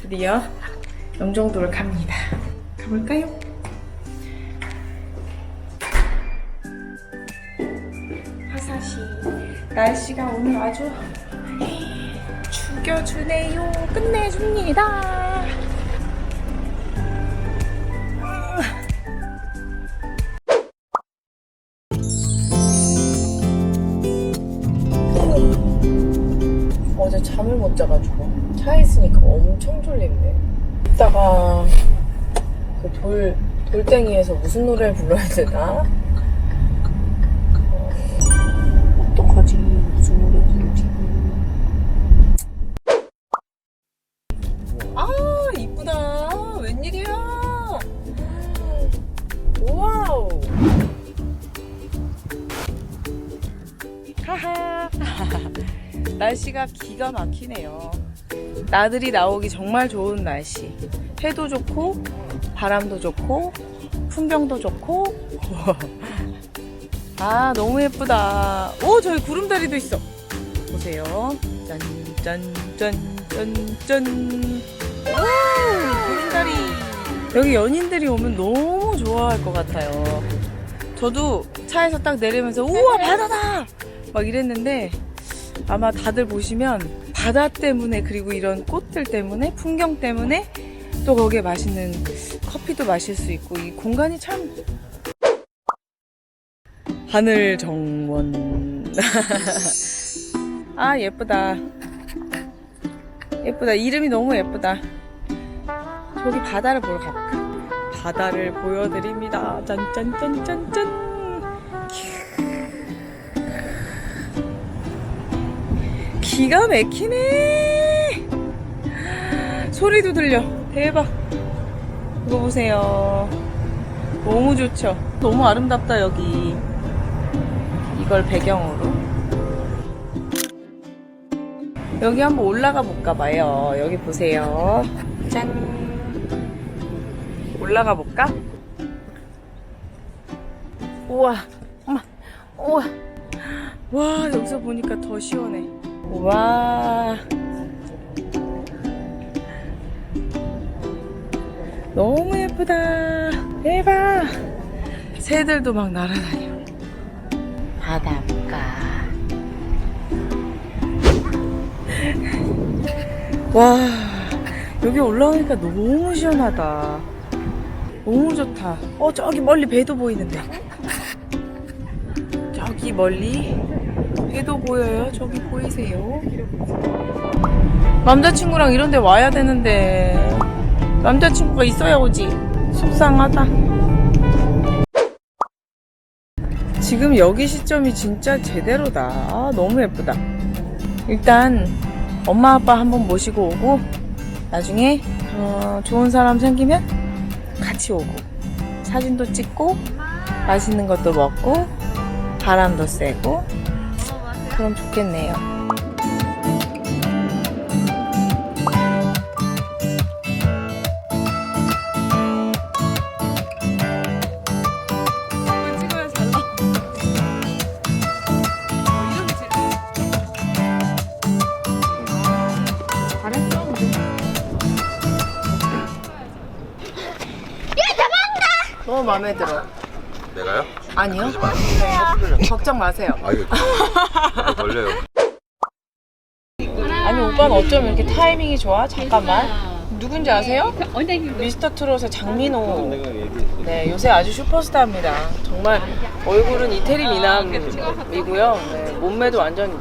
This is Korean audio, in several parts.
드디어 영종도를 갑니다. 가볼까요? 화사시 날씨가 오늘 아주 죽여주네요. 끝내줍니다. 어제 잠을 못 자가지고 차에 있으니까 엄청 졸린데 이따가 그 돌, 돌덩이에서 무슨 노래를 불러야 되나? 어, 어떡하지? 무슨 노래 부르지? 아 이쁘다 웬일이야 와우 하하 날씨가 기가 막히네요. 나들이 나오기 정말 좋은 날씨. 해도 좋고, 바람도 좋고, 풍경도 좋고. 아, 너무 예쁘다. 오, 저기 구름다리도 있어. 보세요. 짠, 짠, 짠, 짠, 짠. 오, 구름다리. 여기 연인들이 오면 너무 좋아할 것 같아요. 저도 차에서 딱 내리면서, 우와, 바다다! 막 이랬는데, 아마 다들 보시면 바다 때문에 그리고 이런 꽃들 때문에 풍경 때문에 또 거기에 맛있는 커피도 마실 수 있고 이 공간이 참 하늘 정원. 아 예쁘다. 예쁘다. 이름이 너무 예쁘다. 저기 바다를 보러 가볼까? 바다를 보여드립니다. 짠짠짠짠짠 기가 막히네. 소리도 들려. 대박. 이거 보세요. 너무 좋죠? 너무 아름답다, 여기. 이걸 배경으로. 여기 한번 올라가 볼까 봐요. 여기 보세요. 짠. 올라가 볼까? 우와. 엄마. 우와. 와, 여기서 보니까 더 시원해. 와. 너무 예쁘다. 대박. 새들도 막 날아다녀. 바닷가. 와. 여기 올라오니까 너무 시원하다. 너무 좋다. 어, 저기 멀리 배도 보이는데. 저기 멀리 배도 보여요. 저기 보이세요? 남자친구랑 이런 데 와야 되는데 남자친구가 있어야 오지. 속상하다. 지금 여기 시점이 진짜 제대로다. 아, 너무 예쁘다. 일단 엄마 아빠 한번 모시고 오고 나중에 어, 좋은 사람 생기면 같이 오고 사진도 찍고 맛있는 것도 먹고 바람도 쐬고 그럼 좋겠네요. 찍어야 잘 나와. 잘했어. 너무 마음에 들어. 내가요? 아니요. 그러지 마세요. 걱정 마세요. 아 이거 이거 걸려요. 아니 오빠는 어쩜 이렇게 타이밍이 좋아? 잠깐만. 누군지 아세요? 미스터 트롯의 장민호. 네, 요새 아주 슈퍼스타입니다. 정말 얼굴은 이태리 미남이고요. 네, 몸매도 완전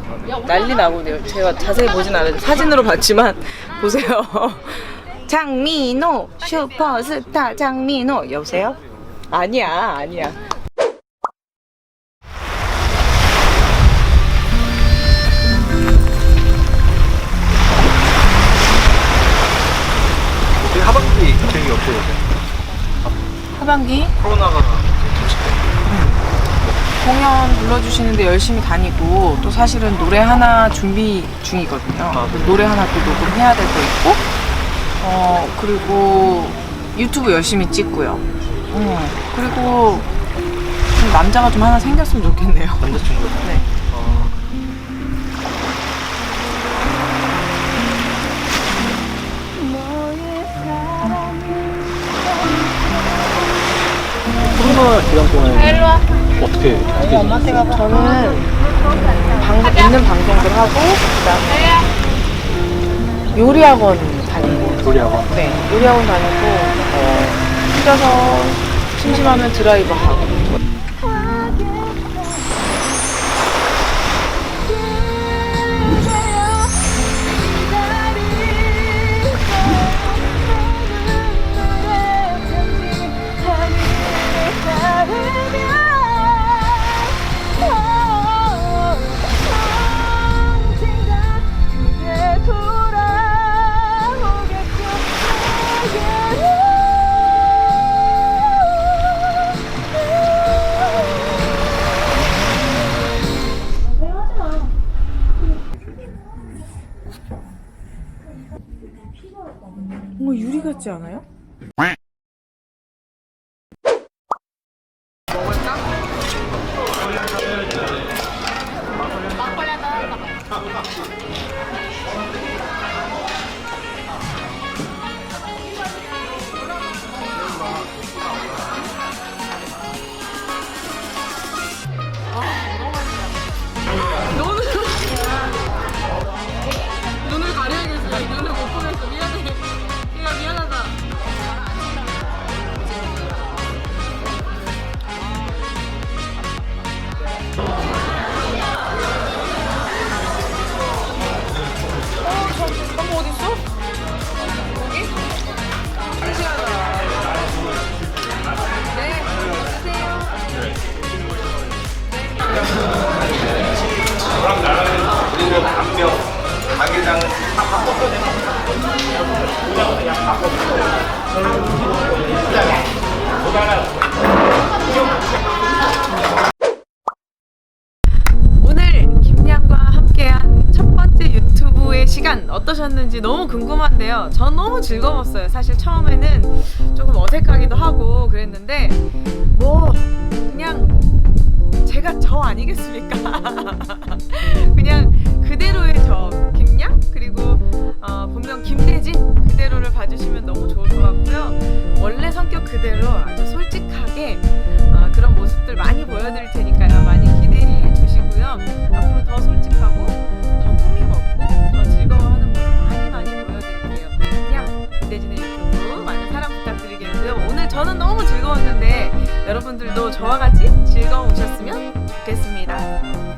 난리 나고요. 제가 자세히 보진 않아요. 사진으로 봤지만 보세요. 장민호 슈퍼스타 장민호 여보세요? 아니야 아니야. 없어요. 하반기 코로나가 공연 불러주시는데 열심히 다니고 또 사실은 노래 하나 준비 중이거든요. 아, 그 노래 하나 또 녹음해야 될 거 있고 어 그리고 유튜브 열심히 찍고요. 음, 그리고 좀 남자가 좀 하나 생겼으면 좋겠네요. 남자친구. 네. 기간 동안에 어떻게 어떻게 저는 방, 있는 방송들 하고 그다음에 요리학원 다니고. 요리학원. 네 요리학원 다니고 어, 혼자서 심심하면 드라이브 하고 뭔가 유리 같지 않아요? 오늘 김양과 함께한 첫 번째 유튜브의 시간 어떠셨는지 너무 궁금한데요. 전 너무 즐거웠어요. 사실 처음에는 조금 어색하기도 하고 그랬는데 뭐 그냥 제가 저 아니겠습니까? 그냥 그대로의 저 김양 그리고 어, 본명 김대진 그대로를 봐주시면 너무 좋을 것 같고요. 원래 성격 그대로 아주 솔직하게 어, 그런 모습들 많이 보여드릴 테니까요. 많이 기대해 주시고요. 앞으로 더 솔직하고 더 꾸밈 없고 더 즐거워하는 모습 많이 많이 보여드릴게요. 그냥 김대진의 유튜브 많은 사랑 부탁드리겠고요. 오늘 저는 너무 즐거웠는데 여러분들도 저와 같이 즐거우셨으면 좋겠습니다.